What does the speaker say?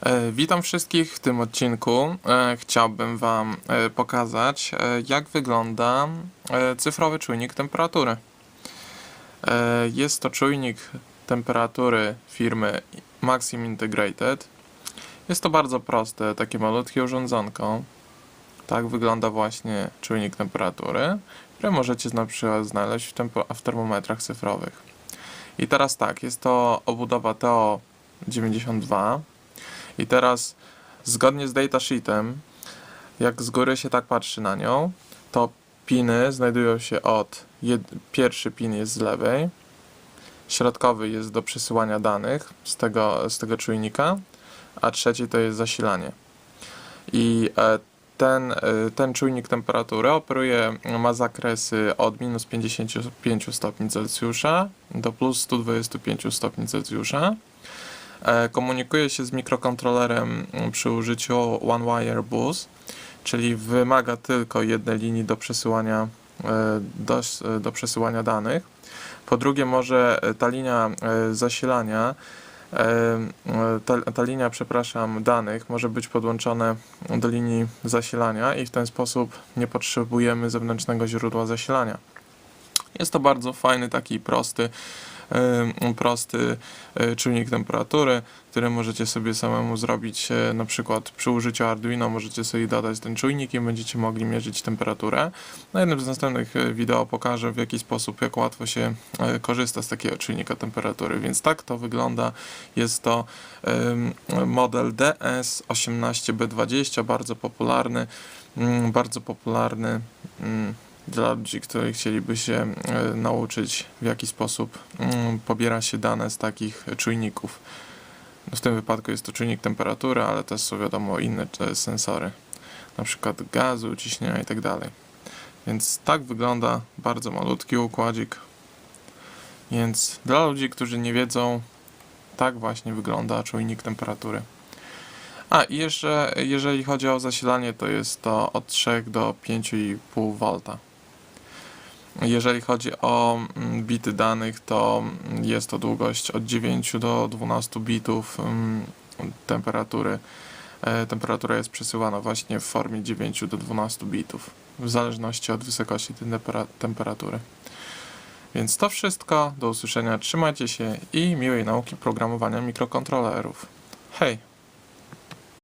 E, Witam wszystkich w tym odcinku. E, Chciałbym Wam e, pokazać, jak wygląda cyfrowy czujnik temperatury. Jest to czujnik temperatury firmy Maxim Integrated. Jest to bardzo proste, takie malutkie urządzonko. Tak wygląda właśnie czujnik temperatury, który możecie na przykład znaleźć w termometrach cyfrowych. I teraz tak, jest to obudowa TO92. I teraz, zgodnie z datasheetem, jak z góry się tak patrzy na nią, to piny znajdują się od. Jed, pierwszy pin jest z lewej, środkowy jest do przesyłania danych z tego, z tego czujnika, a trzeci to jest zasilanie. I e, ten, e, ten czujnik temperatury operuje, ma zakresy od minus 55 stopni Celsjusza do plus 125 stopni Celsjusza. E, Komunikuje się z mikrokontrolerem mm, przy użyciu One Wire Bus, czyli wymaga tylko jednej linii do przesyłania, e, do, do przesyłania danych. Po drugie, może e, ta linia e, zasilania, e, e, ta, ta linia, przepraszam, danych może być podłączone do linii zasilania i w ten sposób nie potrzebujemy zewnętrznego źródła zasilania. Jest to bardzo fajny, taki prosty, prosty e, czujnik temperatury, który możecie sobie samemu zrobić e, na przykład przy użyciu Arduino możecie sobie dodać ten czujnik i będziecie mogli mierzyć temperaturę. Na jednym z następnych wideo pokażę w jaki sposób, jak łatwo się korzysta z takiego czujnika temperatury, więc tak to wygląda. Jest to model DS18B20, bardzo popularny, mm, bardzo popularny mm, dla ludzi, którzy chcieliby się e, nauczyć, w jaki sposób mm, pobiera się dane z takich czujników. No, W tym wypadku jest to czujnik temperatury, ale też są wiadomo inne e, sensory, na przykład gazu, ciśnienia i tak. Więc tak wygląda bardzo malutki układzik. Więc dla ludzi, którzy nie wiedzą, tak właśnie wygląda czujnik temperatury. A i jeszcze, jeżeli chodzi o zasilanie, to jest to od 3 do 5,5 V. Jeżeli chodzi o mm, bity danych, to mm, jest to długość od 9 do 12 bitów mm, temperatury. E, Temperatura jest przesyłana właśnie w formie 9 do 12 bitów, w zależności od wysokości tej tempera- temperatury. Więc to wszystko. Do usłyszenia. Trzymajcie się i miłej nauki programowania mikrokontrolerów. Hej!